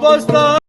postal